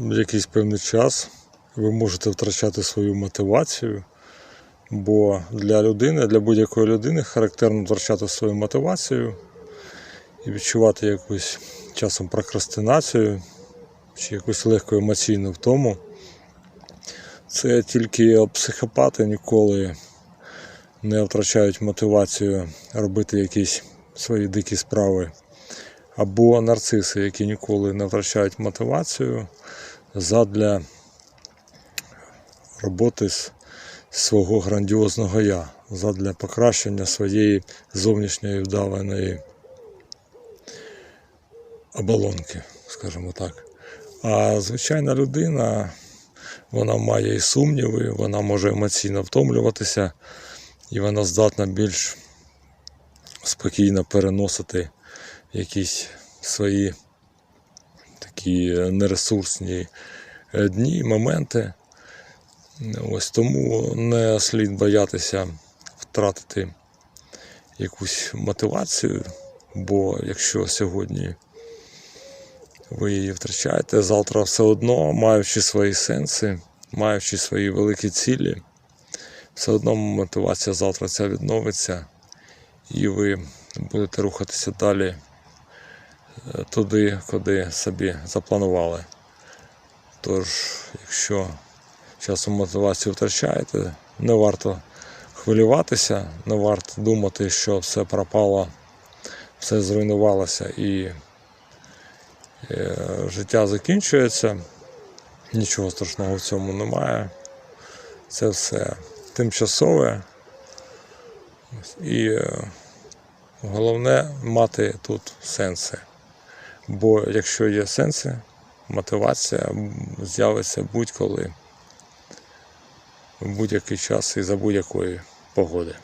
якийсь певний час ви можете втрачати свою мотивацію, бо для людини, для будь-якої людини характерно втрачати свою мотивацію і відчувати якусь часом прокрастинацію чи якусь легку емоційну втому. Це тільки психопати ніколи не втрачають мотивацію робити якісь свої дикі справи. Або нарциси, які ніколи не втрачають мотивацію задля роботи з свого грандіозного я, задля покращення своєї зовнішньої вдаваної оболонки, скажімо так. А звичайна людина, вона має і сумніви, вона може емоційно втомлюватися, і вона здатна більш спокійно переносити якісь свої такі нересурсні е, дні, моменти. Ось тому не слід боятися втратити якусь мотивацію, бо якщо сьогодні ви її втрачаєте, завтра все одно, маючи свої сенси, маючи свої великі цілі, все одно мотивація завтра ця відновиться, і ви будете рухатися далі туди, куди собі запланували. Тож, якщо часом мотивацію втрачаєте, не варто хвилюватися, не варто думати, що все пропало, все зруйнувалося і е, життя закінчується. Нічого страшного в цьому немає. Це все тимчасове. І е, головне мати тут сенси. Бо якщо є сенси, мотивація з'явиться будь-коли, в будь-який час і за будь-якої погоди.